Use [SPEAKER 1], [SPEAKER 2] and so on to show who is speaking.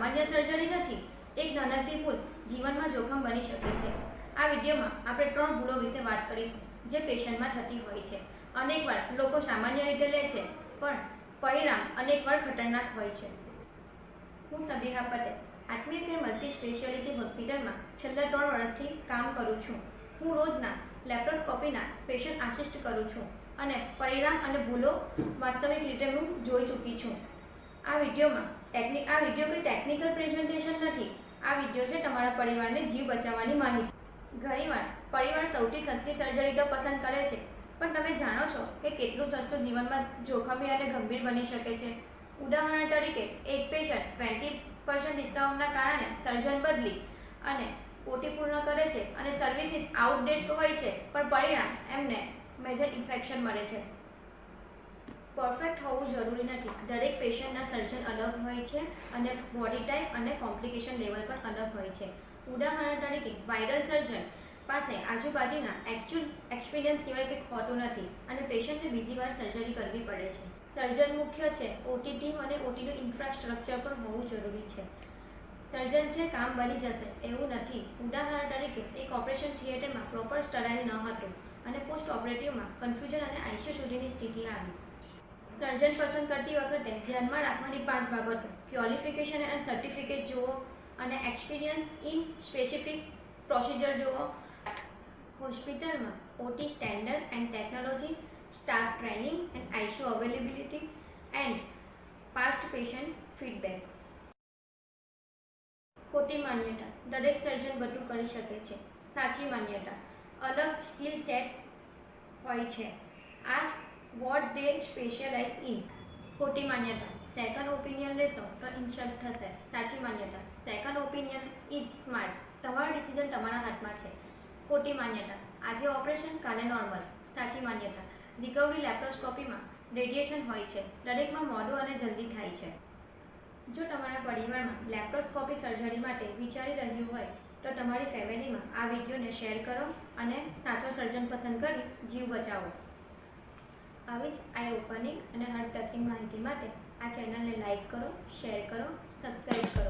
[SPEAKER 1] સામાન્ય સર્જરી નથી, એક નાનકડી ભૂલ જીવનમાં જોખમ બની શકે છે. આ વિડીયોમાં આપણે ત્રણ ભૂલો વિશે વાત કરીશું, જે પેશન્ટમાં થતી હોય છે. અનેકવાર લોકો સામાન્ય રીતે લે છે, પણ પરિણામ અનેકવાર ખતરનાક હોય છે. હું Sabiha Patel, Atmiya care multi speciality હોસ્પિટલમાં છેલ્લા ત્રણ વર્ષથી કામ કરું છું. હું રોજના લેપ્રોસ્કોપીના પેશન્ટ આસિસ્ટ કરું છું અને પરિણામ અને ભૂલો વાસ્તવિક રીતે હું જોઈ ચૂકી છું. આ વિડીયોમાં ટેકનિક આ વીડિયો કોઈ ટેકનિકલ પ્રેઝન્ટેશન નથી. આ વીડિયો છે તમારા પરિવારને જીવ બચાવવાની માહિતી. ઘણીવાર પરિવાર સૌથી સસ્તી સર્જરી તો પસંદ કરે છે, પણ તમે જાણો છો કે કેટલું સસ્તું જીવનમાં જોખમી અને ગંભીર બની શકે છે. ઉદાહરણ તરીકે, એક પેશન્ટ ટ્વેન્ટી પર્સન્ટ ડિસ્કાઉન્ટના કારણે સર્જન બદલી અને ઓટી પૂર્ણ કરે છે અને સર્વિસીસ આઉટડેટ હોય છે, પણ પરિણામ એમને મેજર ઇન્ફેક્શન મળે છે. પરફેક્ટ હોવું જરૂરી નથી. દરેક પેશન્ટના સર્જન અલગ હોય છે અને બોડી ટાઈપ અને કોમ્પ્લિકેશન લેવલ પણ અલગ હોય છે. ઉદાહરણ તરીકે વાયરલ સર્જન પાસે આજુબાજુના એકચ્યુઅલ એક્સપિરિયન્સ સિવાય કંઈક હોતું નથી અને પેશન્ટને બીજી વાર સર્જરી કરવી પડે છે. સર્જન મુખ્ય છે ઓટી ટીમ અને ઓટીનું ઇન્ફ્રાસ્ટ્રક્ચર પણ હોવું જરૂરી છે. સર્જન છે, કામ બની જશે, એવું નથી. ઉદાહરણ તરીકે, એક ઓપરેશન થિયેટરમાં પ્રોપર સ્ટરાઇલ ન હતું અને પોસ્ટ ઓપરેટિવમાં કન્ફ્યુઝન અને આઈસીયુ સુધીની સ્થિતિ આવી. સર્જન પસંદ કરતી વખતે ધ્યાનમાં રાખવાની પાંચ બાબતો. ક્વોલિફિકેશન અને સર્ટિફિકેટ જુઓ અને એક્સપિરિયન્સ ઇન સ્પેસિફિક પ્રોસિજર જુઓ. હોસ્પિટલમાં OT standard and technology staff training and ICU availability and past patient feedback ખોટી માન્યતા. દરેક સર્જન બધું કરી શકે છે. સાચી માન્યતા. અલગ સ્કિલ સેટ હોય છે. આ વોટ દે સ્પેશિયલાઇઝ ઇન ખોટી માન્યતા. સેકન્ડ ઓપિનિયન લેશો તો ઇન્સલ્ટ થશે. સાચી માન્યતા. સેકન્ડ ઓપિનિયન ઇઝ સ્માર્ટ તમારો ડિસિઝન તમારા હાથમાં છે. ખોટી માન્યતા. આજે ઓપરેશન કાલે નોર્મલ સાચી માન્યતા. રિકવરી લેપ્રોસ્કોપીમાં રેડિયેશન હોય છે. દરેકમાં મોડું અને જલ્દી થાય છે. જો તમારા પરિવારમાં લેપ્રોસ્કોપી સર્જરી માટે વિચારી રહ્યું હોય, તો તમારી ફેમિલીમાં આ વિડીયોને શેર કરો અને સાચો સર્જન પસંદ કરી જીવ બચાવો. આવી જ આઈ ઓપનિંગ અને હાર્ટ ટચિંગ માહિતી માટે આ ચેનલને લાઈક કરો શેર કરો સબસ્ક્રાઈબ કરો.